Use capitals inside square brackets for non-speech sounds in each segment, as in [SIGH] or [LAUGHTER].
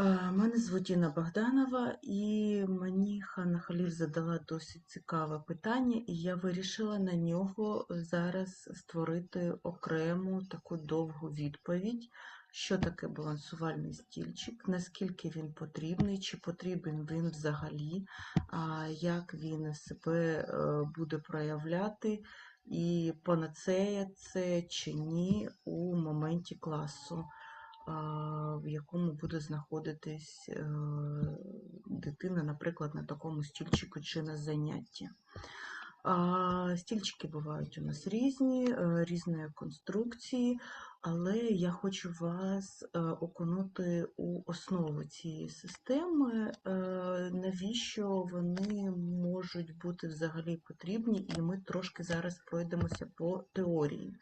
Е, Мене звуть Інна Богданова, і мені Ханна Халіль задала досить цікаве питання, і я вирішила на нього зараз створити окрему таку довгу відповідь, що таке балансувальний стільчик, наскільки він потрібний, чи потрібен він взагалі, як він себе е, буде проявляти, і панацея це чи ні у моменті класу в якому буде знаходитись е, дитина, наприклад, на такому стільчику чи на занятті. Стільчики бувають у нас різні, е, різної конструкції, але я хочу вас е, окунути у основу цієї системи, навіщо вони можуть бути взагалі потрібні, і ми трошки зараз пройдемося по теорії.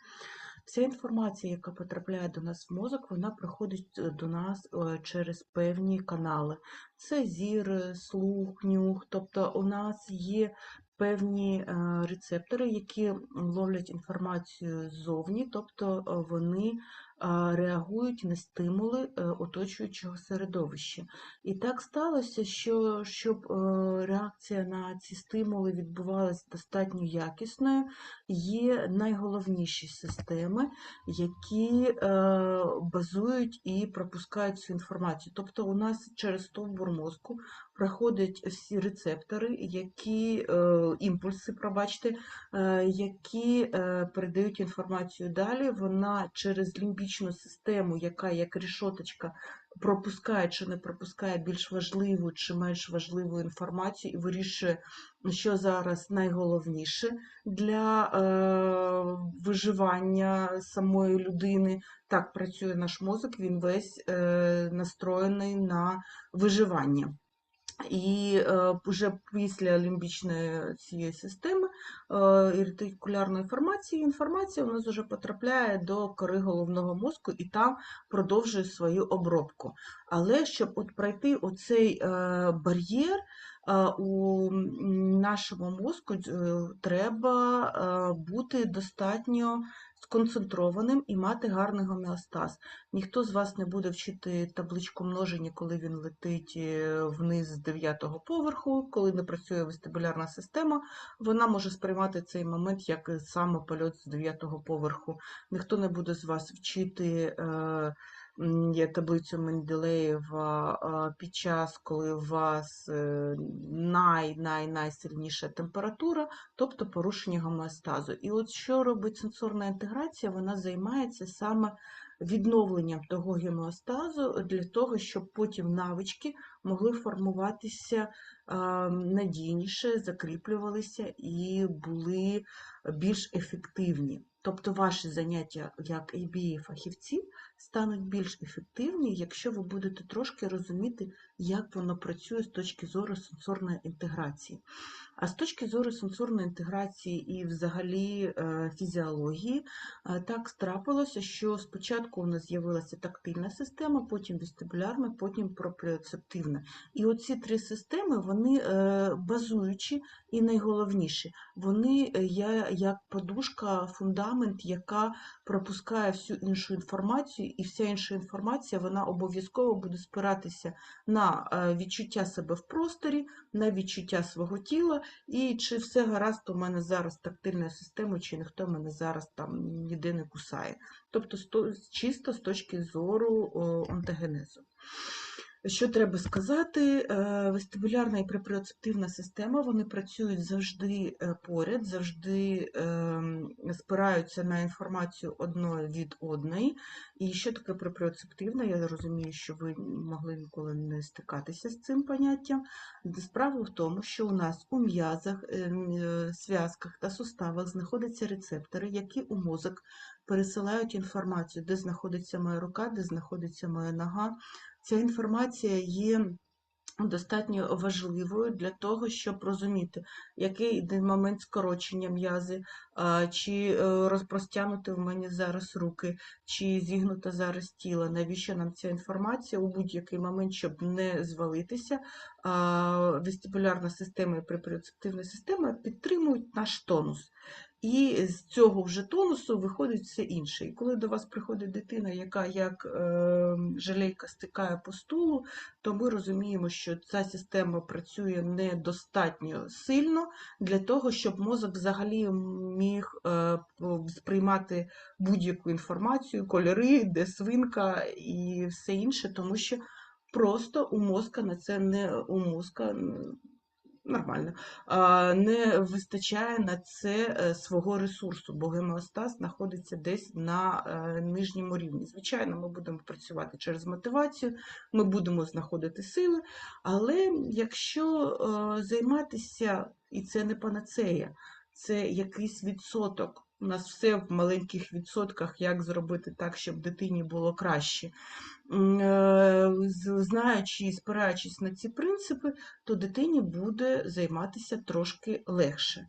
Вся інформація, яка потрапляє до нас в мозок, вона приходить е, до нас е, через певні канали. Це зір, е, слух, нюх. Тобто у нас є певні рецептори, які ловлять інформацію ззовні, тобто вони реагують на стимули оточуючого середовища. І так сталося, що щоб реакція на ці стимули відбувалася достатньо якісною, є найголовніші системи, які базують і пропускають цю інформацію. Тобто у нас через стовбур мозку проходять всі рецептори, які імпульси, пробачте, які передають інформацію далі. Вона через лімбічну систему, яка як рішоточка пропускає чи не пропускає більш важливу чи менш важливу інформацію і вирішує, що зараз найголовніше для е, виживання самої людини. Так працює наш мозок, він весь е, настроєний на виживання. І вже після лімбічної цієї системи е, ретикулярної формації інформація у нас вже потрапляє до кори головного мозку і там продовжує свою обробку. Але щоб от пройти оцей е, бар'єр е, у нашому мозку, е, треба бути достатньо сконцентрованим і мати гарний гомеостаз. Ніхто з вас не буде вчити табличку множення, коли він летить е, вниз з 9 поверху, коли не працює вестибулярна система, вона може сприймати цей момент як саме польот з 9 поверху. Ніхто не буде з вас вчити. Е, таблицю Менделеєва під час, коли у вас най-най-найсильніша температура, тобто порушення гомеостазу. І от що робить сенсорна інтеграція, вона займається саме відновленням того гемеостазу для того, щоб потім навички могли формуватися надійніше, закріплювалися і були більш ефективні. Тобто ваші заняття як ABA фахівців стануть більш ефективні, якщо ви будете трошки розуміти, як воно працює з точки зору сенсорної інтеграції. А з точки зору сенсорної інтеграції і взагалі е, фізіології, е, так трапилося, що спочатку у нас з'явилася тактильна система, потім вестибулярна, потім пропріоцептивна. І оці три системи, вони е, базуючі і найголовніші, вони як подушка, фундамент, яка пропускає всю іншу інформацію, і вся інша інформація вона обов'язково буде спиратися на відчуття себе в просторі, на відчуття свого тіла. І чи все гаразд у мене зараз тактильною системою, чи ніхто мене зараз там ніде не кусає. Тобто чисто з точки зору онтогенезу. Що треба сказати, е, вестибулярна і препріоцептивна система вони працюють завжди е, поряд, завжди ем, спираються на інформацію одної від одної. І що таке препріоцептивна? Я розумію, що ви могли ніколи не стикатися з цим поняттям. Справа в тому, що у нас у м'язах, ем, е, зв'язках та суставах знаходяться рецептори, які у мозок пересилають інформацію, де знаходиться моя рука, де знаходиться моя нога. Ця інформація є достатньо важливою для того, щоб розуміти, який йде момент скорочення м'язи, чи е, розпростягнути в мене зараз руки, чи зігнута зараз тіло. Навіщо нам ця інформація у будь-який момент, щоб не звалитися, вестибулярна система і препрецептивна система підтримують наш тонус. І з цього вже тонусу виходить все інше. І коли до вас приходить дитина, яка як е, жалейка стикає по стулу, то ми розуміємо, що ця система працює недостатньо сильно для того, щоб мозок взагалі міг е, сприймати будь-яку інформацію, кольори, де свинка і все інше, тому що просто у мозка на це не у мозка нормально, не вистачає на це е, свого ресурсу, бо гемеостаз знаходиться десь на е, нижньому рівні. Звичайно, ми будемо працювати через мотивацію, ми будемо знаходити сили, але якщо е, займатися, і це не панацея, це якийсь відсоток. У нас все в маленьких відсотках, як зробити так, щоб дитині було краще. Е, знаючи і спираючись на ці принципи, то дитині буде займатися трошки легше.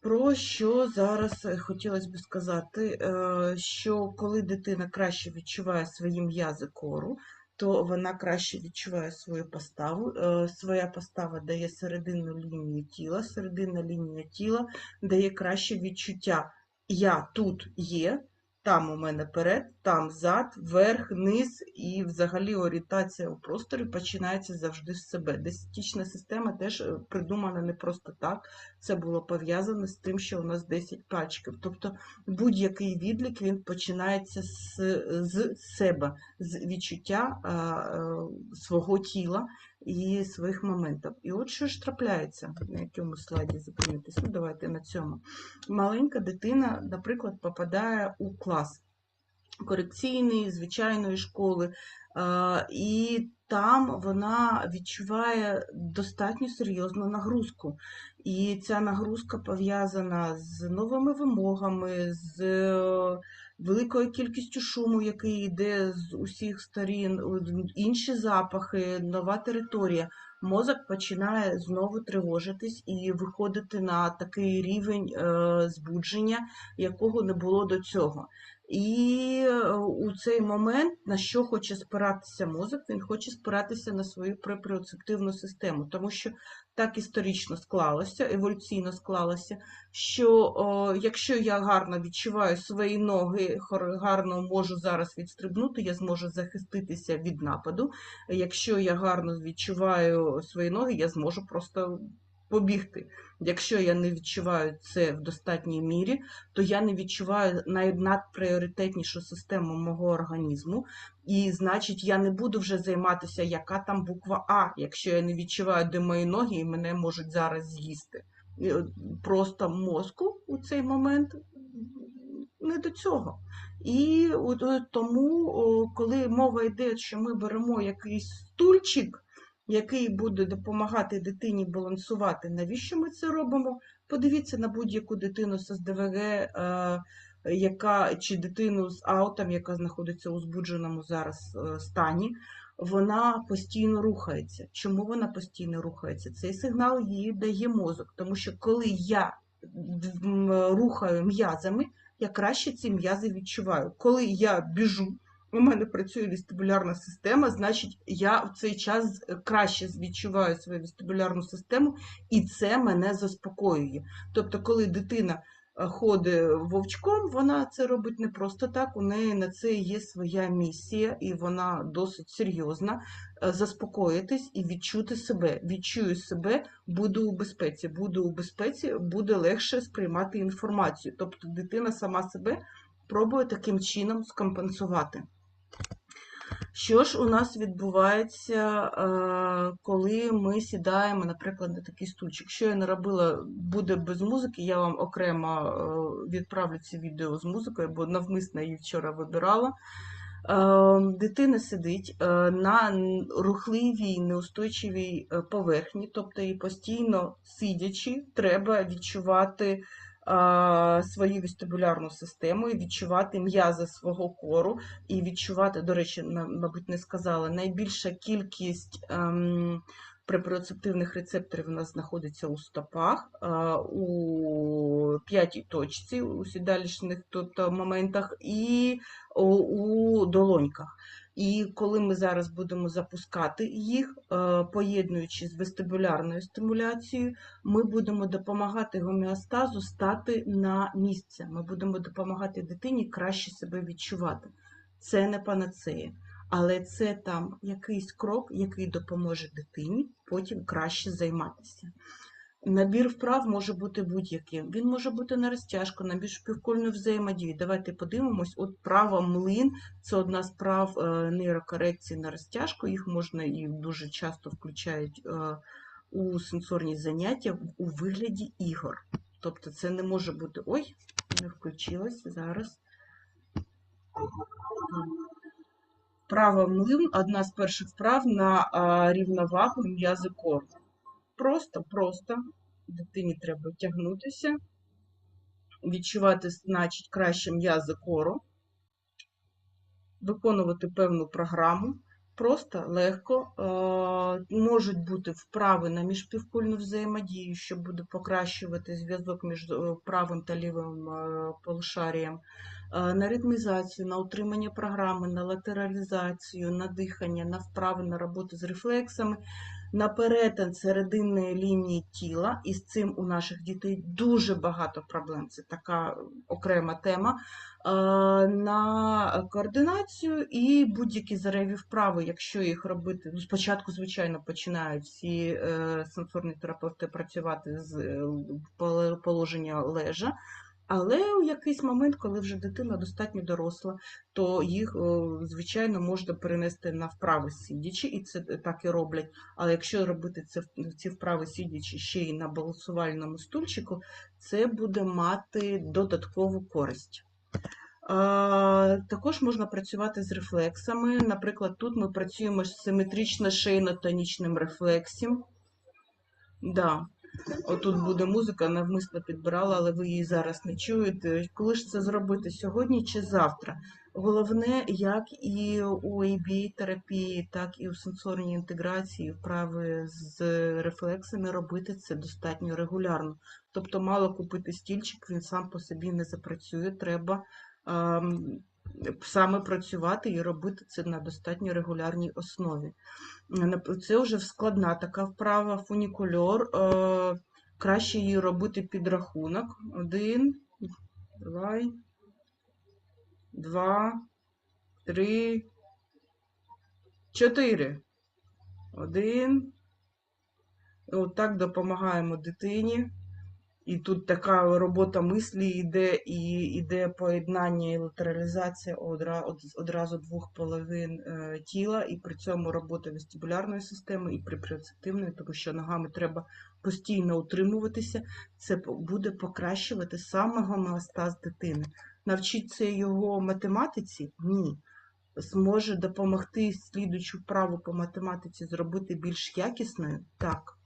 Про що зараз хотілося б сказати, е, що коли дитина краще відчуває свої м'язи кору, то вона краще відчуває свою поставу. Е, своя постава дає серединну лінію тіла, серединна лінія тіла дає краще відчуття Я тут є, там у мене перед, там зад, верх, низ, і взагалі орієнтація у просторі починається завжди з себе. Десятична система теж е, придумана не просто так. Це було пов'язано з тим, що у нас 10 пальчиків. Тобто будь-який відлік він починається з, з себе, з відчуття а, а, свого тіла і своїх моментів. І от що ж трапляється, на якому слайді зупинитись. Ну, давайте на цьому. Маленька дитина, наприклад, попадає у клас корекційний, звичайної школи, і там вона відчуває достатньо серйозну нагрузку. І ця нагрузка пов'язана з новими вимогами, з великою кількістю шуму, який йде з усіх сторін, інші запахи, нова територія. Мозок починає знову тривожитись і виходити на такий рівень е, збудження, якого не було до цього. І е, у цей момент на що хоче спиратися мозок, він хоче спиратися на свою препріоцептивну систему, тому що так історично склалося, еволюційно склалося, що о, якщо я гарно відчуваю свої ноги, гарно можу зараз відстрибнути, я зможу захиститися від нападу. Якщо я гарно відчуваю свої ноги, я зможу просто побігти. Якщо я не відчуваю це в достатній мірі, то я не відчуваю найнадпріоритетнішу систему мого організму, і значить, я не буду вже займатися, яка там буква А, якщо я не відчуваю, де мої ноги і мене можуть зараз з'їсти. Просто мозку у цей момент не до цього. І тому, коли мова йде, що ми беремо якийсь стульчик який буде допомагати дитині балансувати. Навіщо ми це робимо? Подивіться на будь-яку дитину з СДВГ, е, яка, чи дитину з аутом, яка знаходиться у збудженому зараз е, стані. Вона постійно рухається. Чому вона постійно рухається? Цей сигнал їй дає мозок, тому що коли я рухаю м'язами, я краще ці м'язи відчуваю. Коли я біжу, у мене працює вестибулярна система, значить, я в цей час краще відчуваю свою вестибулярну систему, і це мене заспокоює. Тобто, коли дитина е, ходить вовчком, вона це робить не просто так, у неї на це є своя місія, і вона досить серйозна. Е, заспокоїтись і відчути себе. Відчую себе, буду у безпеці. Буду у безпеці, буде легше сприймати інформацію. Тобто дитина сама себе пробує таким чином скомпенсувати. Що ж у нас відбувається, е, коли ми сідаємо, наприклад, на такий стульчик? Що я не робила, буде без музики, я вам окремо е, відправлю ці відео з музикою, бо навмисно її вчора вибирала. Е, дитина сидить на рухливій, неустойчивій поверхні, тобто і постійно сидячи, треба відчувати свою вестибулярну систему і відчувати м'язи свого кору, і відчувати, до речі, мабуть, не сказала, найбільша кількість ем, Препроцептивних рецепторів у нас знаходиться у стопах, у п'ятій точці, у сідалічних а, моментах і у долоньках. І коли ми зараз будемо запускати їх, е, поєднуючи з вестибулярною стимуляцією, ми будемо допомагати гомеостазу стати на місце. Ми будемо допомагати дитині краще себе відчувати. Це не панацея, але це там якийсь крок, який допоможе дитині потім краще займатися. Набір вправ може бути будь-яким. Він може бути на розтяжку, на більш півкольну взаємодію. Давайте подивимось. От права млин це одна з прав е, нейрокорекції на розтяжку. Їх можна і дуже часто включають е, у сенсорні заняття у вигляді ігор. Тобто це не може бути. Ой, не включилось зараз. Права млин одна з перших вправ на е, рівновагу м'язи кору. Просто, просто дитині треба тягнутися, відчувати, значить, краще м'язи кору, виконувати певну програму. Просто легко. Е, Можуть бути вправи на міжпівкульну взаємодію, що буде покращувати зв'язок між е, правим та лівим е, полушарієм, на ритмізацію, на утримання програми, на латералізацію, на дихання, на вправи, на роботу з рефлексами на перетин серединної лінії тіла, і з цим у наших дітей дуже багато проблем. Це така окрема тема. е, На координацію і будь-які зареві вправи, якщо їх робити. Ну, спочатку, звичайно, починають всі е, сенсорні терапевти працювати з е, положення лежа. Але у якийсь момент, коли вже дитина достатньо доросла, то їх, звичайно, можна перенести на вправи сидячи, і це так і роблять. Але якщо робити це ці вправи сидячи ще й на балансувальному стульчику, це буде мати додаткову користь. Також можна працювати з рефлексами. Наприклад, тут ми працюємо з симетрично шейно-тонічним рефлексом. Да. Отут буде музика, навмисно підбирала, але ви її зараз не чуєте. Коли ж це зробити сьогодні чи завтра? Головне, як і у ABA-терапії, так і у сенсорній інтеграції вправи з рефлексами робити це достатньо регулярно. Тобто, мало купити стільчик, він сам по собі не запрацює. Треба ем, саме працювати і робити це на достатньо регулярній основі. Це вже складна така вправа, фунікульор. Е, краще її робити під рахунок. Один, два, два, три, чотири. Один. Отак допомагаємо дитині. І тут така робота мислі йде, і йде поєднання і латералізація одразу двох половин е, тіла, і при цьому робота вестибулярної системи і препрецептивної, тому що ногами треба постійно утримуватися. Це буде покращувати саме гомеостаз дитини. Навчиться його математиці? Ні. Зможе допомогти слідуючу вправу по математиці зробити більш якісною? Так.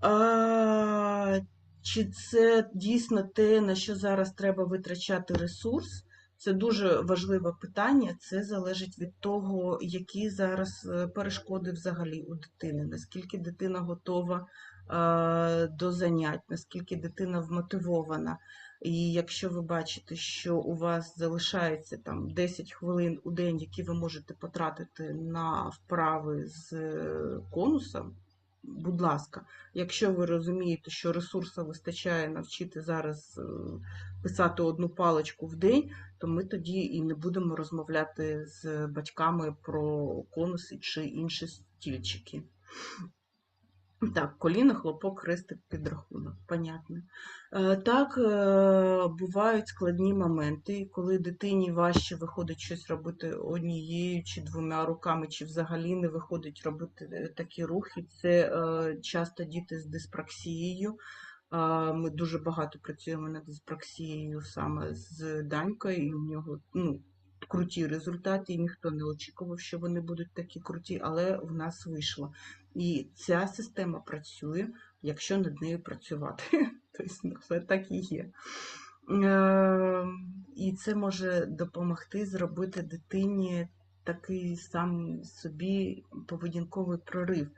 А, чи це дійсно те, на що зараз треба витрачати ресурс? Це дуже важливе питання. Це залежить від того, які зараз е, перешкоди взагалі у дитини, наскільки дитина готова до занять, наскільки дитина вмотивована. І якщо ви бачите, що у вас залишається там 10 хвилин у день, які ви можете потратити на вправи з е, конусом, будь ласка, якщо ви розумієте, що ресурсу вистачає навчити зараз е, писати одну паличку в день, то ми тоді і не будемо розмовляти з батьками про конуси чи інші стільчики. Так, коліно, хлопок, хрестик, підрахунок. Понятно. Е, Так, е, бувають складні моменти, коли дитині важче виходить щось робити однією чи двома руками, чи взагалі не виходить робити е, такі рухи. Це часто діти з диспраксією. Ми дуже багато працюємо над диспраксією саме з Данькою, і у нього ну, круті результати, і ніхто не очікував, що вони будуть такі круті, але в нас вийшло. І ця система працює, якщо над нею працювати. [LAUGHS] Тобто, ну, це так і є. Е, І це може допомогти зробити дитині такий сам собі поведінковий прорив.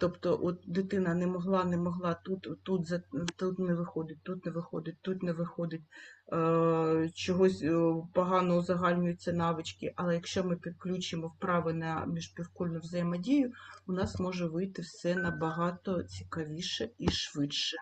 Тобто, от дитина не могла, не могла, тут, тут, тут не виходить, тут не виходить, тут не виходить, е, чогось е, погано узагальнюються навички. Але якщо ми підключимо вправи на міжпівкульну взаємодію, у нас може вийти все набагато цікавіше і швидше.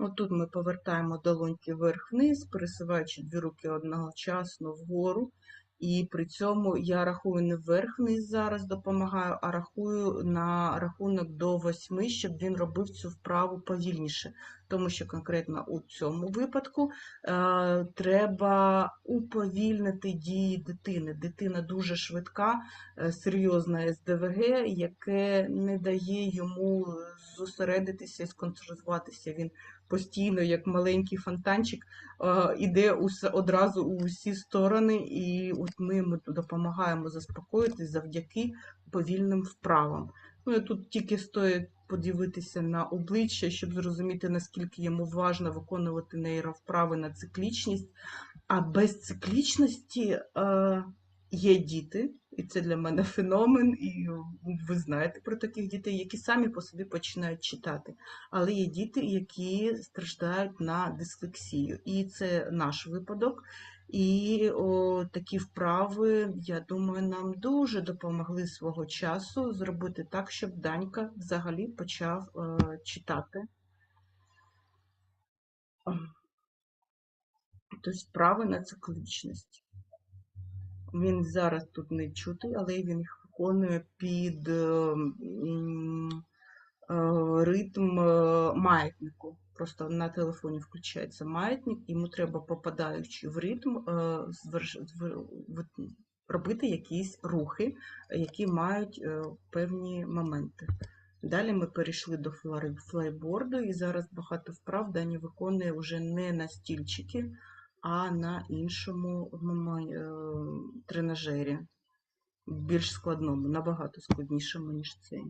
Отут ми повертаємо долоньки вверх-вниз, пересуваючи дві руки одночасно вгору. І при цьому я рахую не вверх-вниз зараз допомагаю, а рахую на рахунок до восьми, щоб він робив цю вправу повільніше. Тому що конкретно у цьому випадку е, треба уповільнити дії дитини. Дитина дуже швидка, е, серйозне СДВГ, яке не дає йому зосередитися і сконцентруватися. Він постійно, як маленький фонтанчик, е, іде одразу у всі сторони, і от ми йому допомагаємо заспокоїтись завдяки повільним вправам. Ну, тут тільки стоїть подивитися на обличчя, щоб зрозуміти, наскільки йому важно виконувати нейровправи на циклічність. А без циклічності е, є діти, і це для мене феномен, і ви знаєте про таких дітей, які самі по собі починають читати. Але є діти, які страждають на дислексію. І це наш випадок. І о, такі вправи, я думаю, нам дуже допомогли свого часу зробити так, щоб Данька взагалі почав е, читати. Тобто вправи на циклічність. Він зараз тут не чути, але він їх виконує під е, е, ритм е, маятнику. Просто на телефоні включається маятник, йому треба, попадаючи в ритм, робити якісь рухи, які мають певні моменти. Далі ми перейшли до флейборду, і зараз багато вправ Дані виконує вже не на стільчики, а на іншому е, тренажері, більш складному, набагато складнішому, ніж цей.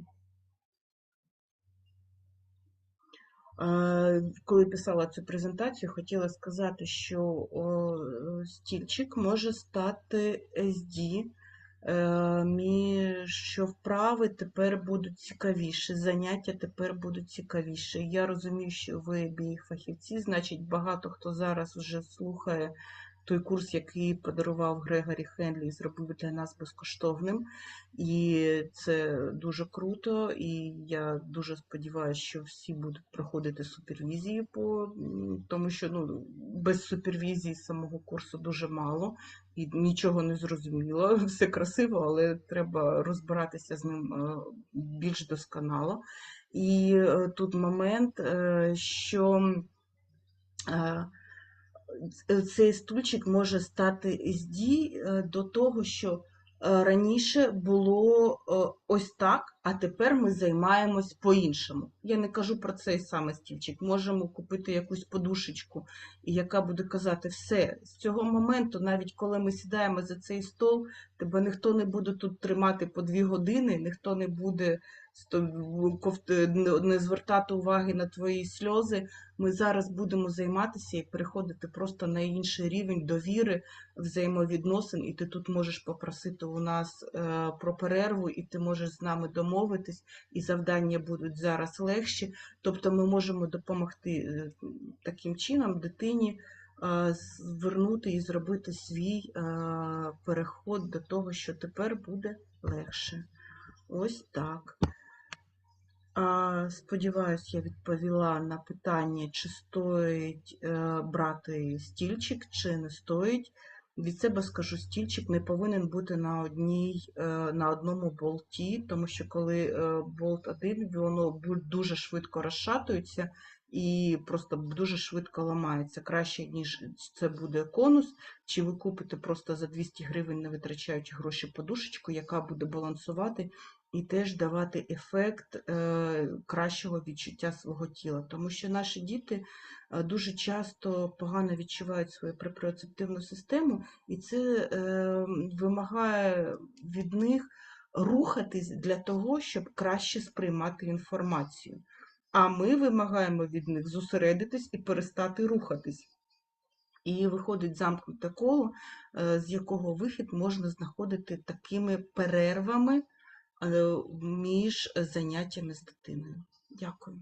Е, Коли писала цю презентацію, хотіла сказати, що стільчик може стати SD, що вправи тепер будуть цікавіші, заняття тепер будуть цікавіші. Я розумію, що ви біг-фахівці, значить, багато хто зараз вже слухає той курс, який подарував Грегорі Хенлі зробив для нас безкоштовним. І це дуже круто. І я дуже сподіваюся, що всі будуть проходити супервізію, по, тому що ну, без супервізії самого курсу дуже мало і нічого не зрозуміло. [LAUGHS] Все красиво, але треба розбиратися з ним е, більш досконало. І е, тут момент, е, що цей стульчик може стати SD е, до того, що е, раніше було е, ось так, а тепер ми займаємось по-іншому. Я не кажу про цей саме стільчик. Можемо купити якусь подушечку, яка буде казати, все, з цього моменту, навіть коли ми сідаємо за цей стол, тебе ніхто не буде тут тримати по дві години, ніхто не буде не- не звертати уваги на твої сльози. Ми зараз будемо займатися і переходити просто на інший рівень довіри, взаємовідносин, і ти тут можеш попросити у нас е, про перерву, і ти можеш з нами домовитись, і завдання будуть зараз легші. Тобто ми можемо допомогти е, таким чином дитині е, звернути і зробити свій е, переход до того, що тепер буде легше. Ось так. Сподіваюсь, я відповіла на питання, чи стоїть е, брати стільчик, чи не стоїть. Від себе скажу, стільчик не повинен бути на одній, е, на одному болті, тому що коли е, болт один, воно дуже швидко розшатується і просто дуже швидко ламається. Краще, ніж це буде конус, чи ви купите просто за 200 гривень, не витрачаючи гроші подушечку, яка буде балансувати і теж давати ефект е, кращого відчуття свого тіла. Тому що наші діти е, дуже часто погано відчувають свою препрецептивну систему, і це е, вимагає від них рухатись для того, щоб краще сприймати інформацію. А ми вимагаємо від них зосередитись і перестати рухатись. І виходить замкнуте коло, з якого вихід можна знаходити такими перервами між заняттями з дитиною. Дякую.